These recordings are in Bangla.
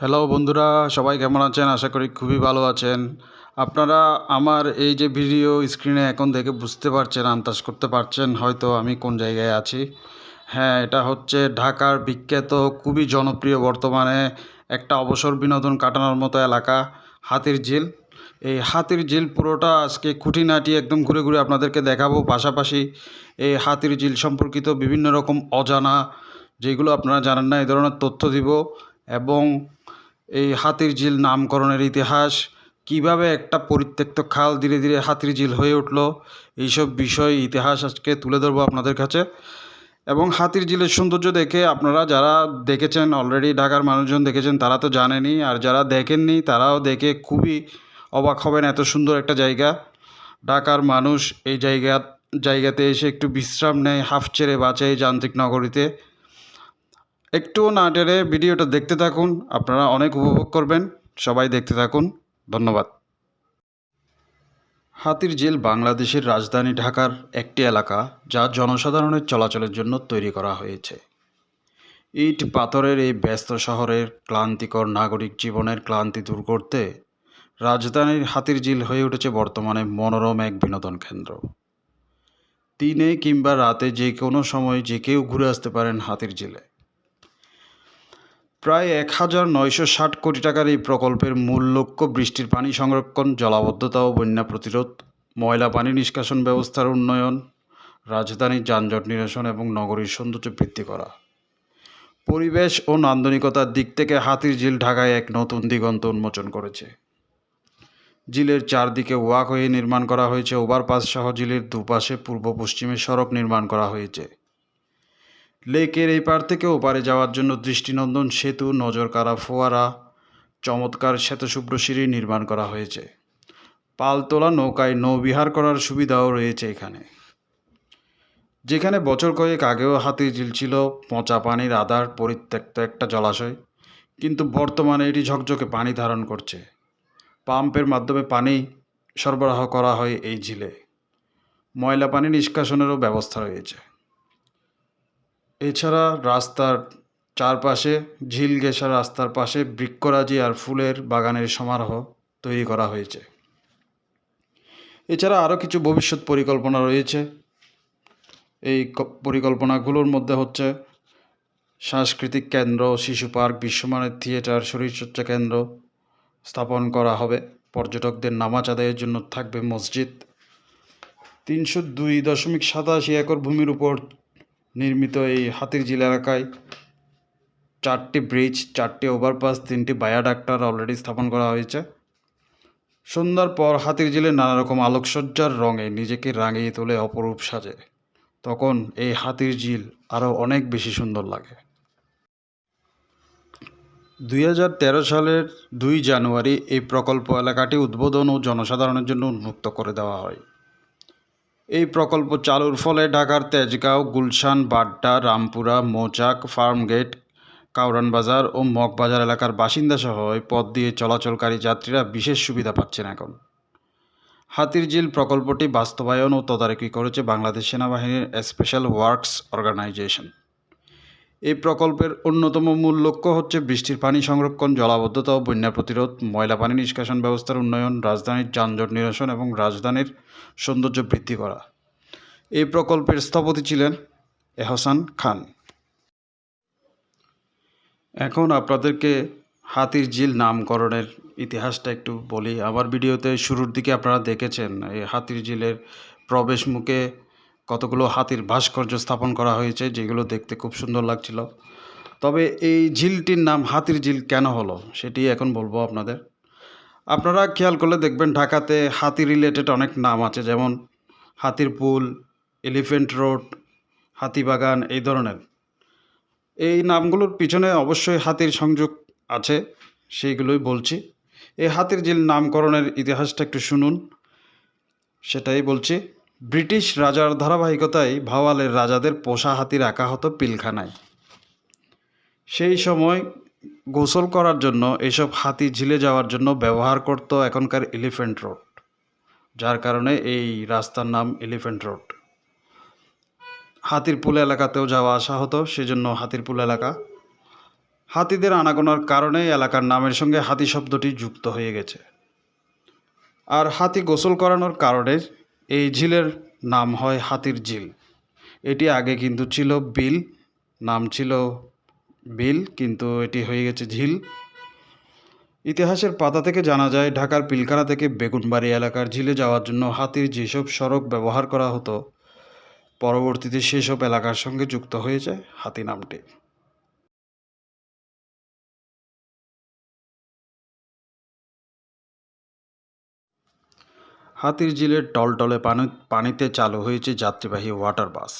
হ্যালো বন্ধুরা, সবাই কেমন আছেন? আশা করি খুবই ভালো আছেন। আপনারা আমার এই যে ভিডিও স্ক্রিনে এখন দেখে বুঝতে পারছেন, আন্দাজ করতে পারছেন হয়তো আমি কোন জায়গায় আছি। হ্যাঁ এটা হচ্ছে ঢাকার বিখ্যাত, খুবই জনপ্রিয়, বর্তমানে একটা অবসর বিনোদন কাটানোর মতো এলাকা, হাতির ঝিল। এই হাতির ঝিল পুরোটা আজকে খুঁটিনাটি একদম ঘুরে ঘুরে আপনাদেরকে দেখাবো। পাশাপাশি এই হাতির ঝিল সম্পর্কিত বিভিন্ন রকম অজানা, যেগুলো আপনারা জানেন না, এই ধরনের তথ্য দিব। এবং এই হাতির ঝিল নামকরণের ইতিহাস, কীভাবে একটা পরিত্যক্ত খাল ধীরে ধীরে হাতির ঝিল হয়ে উঠল, এইসব বিষয় ইতিহাস আজকে তুলে ধরবো আপনাদের কাছে। এবং হাতির ঝিলের সৌন্দর্য দেখে আপনারা যারা দেখেছেন অলরেডি ঢাকার মানুষজন দেখেছেন, তারা তো জানেনই, আর যারা দেখেননি, তারাও দেখে খুবই অবাক হবেন এত সুন্দর একটা জায়গা। ঢাকার মানুষ এই জায়গা, জায়গাতে এসে একটু বিশ্রাম নেয়, হাফ ছেড়ে বাঁচে এই যান্ত্রিক নগরীতে। একটুও না টেরে ভিডিওটা দেখতে থাকুন, আপনারা অনেক উপভোগ করবেন। সবাই দেখতে থাকুন। ধন্যবাদ। হাতির ঝিল বাংলাদেশের রাজধানী ঢাকার একটি এলাকা যা জনসাধারণের চলাচলের জন্য তৈরি করা হয়েছে। ইট পাথরের এই ব্যস্ত শহরের ক্লান্তিকর নাগরিক জীবনের ক্লান্তি দূর করতে রাজধানীর হাতির ঝিল হয়ে উঠেছে বর্তমানে মনোরম এক বিনোদন কেন্দ্র। দিনে কিংবা রাতে যে কোনো সময় যে কেউ ঘুরে আসতে পারেন হাতির ঝিলে প্রায় এক হাজার নয়শো ষাট কোটি টাকার এই প্রকল্পের মূল লক্ষ্য বৃষ্টির পানি সংরক্ষণ, জলাবদ্ধতা ও বন্যা প্রতিরোধ, ময়লা পানি নিষ্কাশন ব্যবস্থার উন্নয়ন, রাজধানীর যানজট নিরসন এবং নগরীর সৌন্দর্য বৃদ্ধি করা। পরিবেশ ও নান্দনিকতার দিক থেকে হাতির ঝিল ঢাকায় এক নতুন দিগন্ত উন্মোচন করেছে। ঝিলের চারদিকে ওয়াক হয়ে নির্মাণ করা হয়েছে, ওভারপাস সহ ঝিলের দুপাশে পূর্ব পশ্চিমে সড়ক নির্মাণ করা হয়েছে। লেকের এই পার থেকে ওপারে যাওয়ার জন্য দৃষ্টিনন্দন সেতু, নজরকাড়া ফোয়ারা, চমৎকার শ্বেতশুভ্র সিঁড়ি নির্মাণ করা হয়েছে। পালতোলা নৌকায় নৌবিহার করার সুবিধাও রয়েছে এখানে। যেখানে বছর কয়েক আগেও হাতির ঝিল ছিল, পচা পানির আধার, পরিত্যক্ত একটা জলাশয়, কিন্তু বর্তমানে এটি ঝকঝকে পানি ধারণ করছে। পাম্পের মাধ্যমে পানি সরবরাহ করা হয় এই ঝিলে। ময়লা পানি নিষ্কাশনেরও ব্যবস্থা রয়েছে। এছাড়া রাস্তার চারপাশে ঝিল ঘেঁষা রাস্তার পাশে বৃক্ষরাজি আর ফুলের বাগানের সমারোহ তৈরি করা হয়েছে। এছাড়া আরও কিছু ভবিষ্যৎ পরিকল্পনা রয়েছে। এই পরিকল্পনাগুলোর মধ্যে হচ্ছে সাংস্কৃতিক কেন্দ্র, শিশু পার্ক, বিশ্বমানের থিয়েটার, শরীরচর্চা কেন্দ্র স্থাপন করা হবে। পর্যটকদের নামাজ আদায়ের জন্য থাকবে মসজিদ। তিনশো দুই দশমিক সাতাশি একর ভূমির উপর নির্মিত এই হাতির ঝিল এলাকায় চারটি ব্রিজ, চারটি ওভারপাস তিনটি বায়াডাক্টার অলরেডি স্থাপন করা হয়েছে। সন্ধ্যার পর হাতির ঝিলে নানা রকম আলোকসজ্জার রঙে নিজেকে রাঙিয়ে তোলে অপরূপ সাজে। তখন এই হাতির ঝিল আরও অনেক বেশি সুন্দর লাগে। দুই হাজার তেরো সালের দুই জানুয়ারি এই প্রকল্প এলাকাটি উদ্বোধন ও জনসাধারণের জন্য উন্মুক্ত করে দেওয়া হয়। এই প্রকল্প চালুর ফলে ঢাকার তেজগাঁও, গুলশান, বাড্ডা, রামপুরা, মৌচাক, ফার্মগেট কাউরান বাজার ও মগবাজার এলাকার বাসিন্দা সহ এই পথ দিয়ে চলাচলকারী যাত্রীরা বিশেষ সুবিধা পাচ্ছেন এখন। হাতিরঝিল প্রকল্পটি বাস্তবায়ন ও তদারকি করেছে বাংলাদেশ সেনাবাহিনীর স্পেশাল ওয়ার্কস অর্গানাইজেশন। এই প্রকল্পের অন্যতম মূল লক্ষ্য হচ্ছে বৃষ্টির পানি সংরক্ষণ, জলাবদ্ধতা ও বন্যা প্রতিরোধ, ময়লা পানি নিষ্কাশন ব্যবস্থার উন্নয়ন, রাজধানীর যানজট নিরসন এবং রাজধানীর সৌন্দর্য বৃদ্ধি করা। এই প্রকল্পের স্থপতি ছিলেন এহসান খান। এখন আপনাদেরকে হাতির ঝিল নামকরণের ইতিহাসটা একটু বলি। আমার ভিডিওতে শুরুর দিকে আপনারা দেখেছেন, এই হাতির ঝিলের প্রবেশ মুখে কতগুলো হাতির ভাস্কর্য স্থাপন করা হয়েছে, যেগুলো দেখতে খুব সুন্দর লাগছিল। তবে এই ঝিলটির নাম হাতির ঝিল কেন হলো, সেটি এখন বলব আপনাদের। আপনারা খেয়াল করলে দেখবেন ঢাকাতে হাতি রিলেটেড অনেক নাম আছে, যেমন হাতির পুল এলিফেন্ট রোড হাতিবাগান এই ধরনের। এই নামগুলোর পিছনে অবশ্যই হাতির সংযোগ আছে, সেইগুলোই বলছি। এই হাতির ঝিল নামকরণের ইতিহাসটা একটু শুনুন, সেটাই বলছি। ব্রিটিশ রাজার ধারাবাহিকতায় ভাওয়ালের রাজাদের পোষা হাতি রাখা হতো পিলখানায়। সেই সময় গোসল করার জন্য এসব হাতি ঝিলে যাওয়ার জন্য ব্যবহার করত এখনকার এলিফ্যান্ট রোড, যার কারণে এই রাস্তার নাম এলিফ্যান্ট রোড। হাতিরপুল এলাকাতেও যাওয়া আসা হতো, সেজন্য হাতিরপুল এলাকা। হাতিদের আনাগোনার কারণে এলাকার নামের সঙ্গে হাতি শব্দটি যুক্ত হয়ে গেছে। আর হাতি গোসল করানোর কারণে এই ঝিলের নাম হয় হাতির ঝিল। এটি আগে কিন্তু ছিল বিল, নাম ছিল বিল, কিন্তু এটি হয়ে গেছে ঝিল। ইতিহাসের পাতা থেকে জানা যায়, ঢাকার পিলখানা থেকে বেগুনবাড়ি এলাকার ঝিলে যাওয়ার জন্য হাতির যেসব সড়ক ব্যবহার করা হতো, পরবর্তীতে সেসব এলাকার সঙ্গে যুক্ত হয়েছে হাতি নামটি। হাতির ঝিলের টলটলে পানি, পানিতে চালু হয়েছে যাত্রীবাহী ওয়াটার বাস।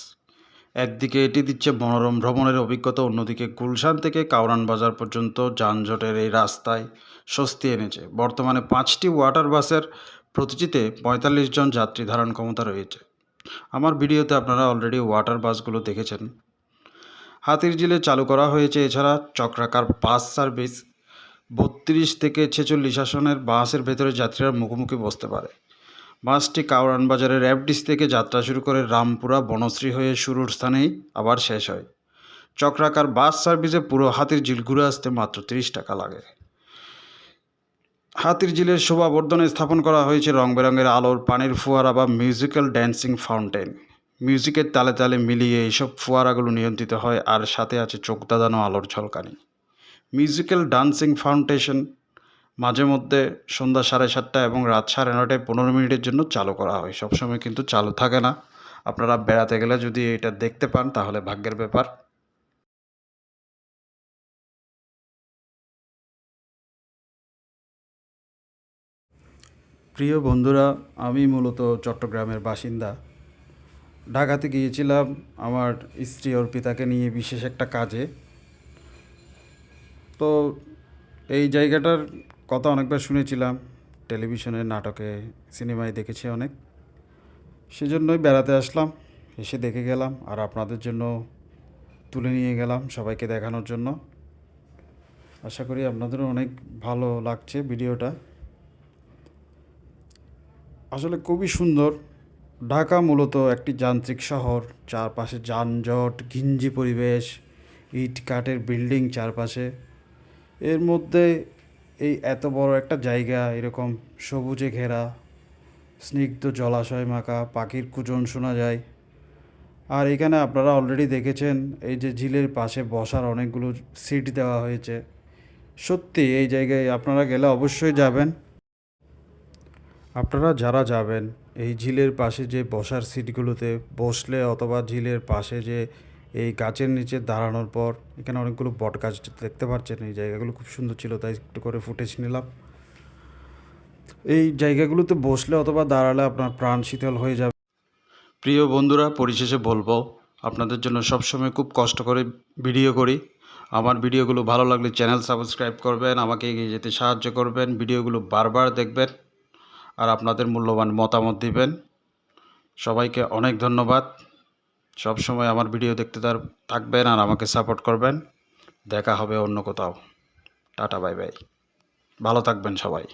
একদিকে এটি দিচ্ছে মনোরম ভ্রমণের অভিজ্ঞতা, অন্যদিকে গুলশান থেকে কাউরান বাজার পর্যন্ত যানজটের এই রাস্তায় স্বস্তি এনেছে। বর্তমানে পাঁচটি ওয়াটার বাসের প্রতিটিতে পঁয়তাল্লিশ জন যাত্রী ধারণ ক্ষমতা রয়েছে। আমার ভিডিওতে আপনারা অলরেডি ওয়াটার বাসগুলো দেখেছেন। হাতির জিলে চালু করা হয়েছে এছাড়া চক্রাকার বাস সার্ভিস। বত্রিশ থেকে ছেচল্লিশ আসনের বাসের ভেতরে যাত্রীরা মুখোমুখি বসতে পারে। বাসটি কাউরান বাজারের অ্যাপডিস থেকে যাত্রা শুরু করে রামপুরা বনশ্রী হয়ে শুরুর স্থানেই আবার শেষ হয়। চক্রাকার বাস সার্ভিসে পুরো হাতির ঝিল ঘুরে আসতে মাত্র তিরিশ টাকা লাগে। হাতির ঝিলের শোভাবর্ধনে স্থাপন করা হয়েছে রং বেরঙের আলোর পানির ফোয়ারা বা মিউজিক্যাল ড্যান্সিং ফাউন্টেন। মিউজিকের তালে তালে মিলিয়ে এইসব ফোয়ারাগুলো নিয়ন্ত্রিত হয় আর সাথে আছে চোখ দাদানো আলোর ঝলকানি। মিউজিক্যাল ডান্সিং ফাউন্ডেশন মাঝে মধ্যে সন্ধ্যা সাড়ে সাতটা এবং রাত সাড়ে নটায় পনেরো মিনিটের জন্য চালু করা হয়। সবসময় কিন্তু চালু থাকে না। আপনারা বেড়াতে গেলে যদি এটা দেখতে পান, তাহলে ভাগ্যের ব্যাপার। প্রিয় বন্ধুরা, আমি মূলত চট্টগ্রামের বাসিন্দা। ঢাকাতে গিয়েছিলাম আমার স্ত্রী অর্পিতাকে নিয়ে বিশেষ একটা কাজে। তো এই জায়গাটার কথা অনেকবার শুনেছিলাম, টেলিভিশনে, নাটকে, সিনেমায় দেখেছি অনেক। সেজন্যই বেড়াতে আসলাম, এসে দেখে গেলাম, আর আপনাদের জন্য তুলে নিয়ে গেলাম সবাইকে দেখানোর জন্য। আশা করি আপনাদেরও অনেক ভালো লাগছে ভিডিওটা। আসলে খুবই সুন্দর। ঢাকা মূলত একটি যান্ত্রিক শহর, চারপাশে যানজট, ঘিঞ্জি পরিবেশ ইট কাঠের বিল্ডিং চারপাশে। এর মধ্যে এই এত বড় একটা জায়গা, এরকম সবুজে ঘেরা, স্নিগ্ধ জলাশয় মাখা, পাখির কুজন শোনা যায়। আর এখানে আপনারা অলরেডি দেখেছেন, এই যে ঝিলের পাশে বসার অনেকগুলো সিট দেওয়া হয়েছে। সত্যি, এই জায়গায় আপনারা গেলে অবশ্যই যাবেন। আপনারা যারা যাবেন, এই ঝিলের পাশে যে বসার সিটগুলোতে বসলে অথবা ঝিলের পাশে যে এই গাছের নিচে দাঁড়ানোর পর, এখানে অনেকগুলো বট গাছ দেখতে পাচ্ছেন, এই জায়গাগুলো খুব সুন্দর ছিল, তাই একটু করে ফুটেজ নিলাম। এই জায়গাগুলোতে বসলে অথবা দাঁড়ালে আপনার প্রাণ শীতল হয়ে যাবে। প্রিয় বন্ধুরা, পরিশেষে বলব, আপনাদের জন্য সবসময় খুব কষ্ট করে ভিডিও করি। আমার ভিডিওগুলো ভালো লাগলে চ্যানেল সাবস্ক্রাইব করবেন, আমাকে এগিয়ে যেতে সাহায্য করবেন, ভিডিওগুলো বারবার দেখবেন আর আপনাদের মূল্যবান মতামত দিবেন। সবাইকে অনেক ধন্যবাদ। সব সময় আমার ভিডিও দেখতে তার থাকবেন আর আমাকে সাপোর্ট করবেন। দেখা হবে অন্য কোথাও। টাটা বাই বাই ভালো থাকবেন সবাই।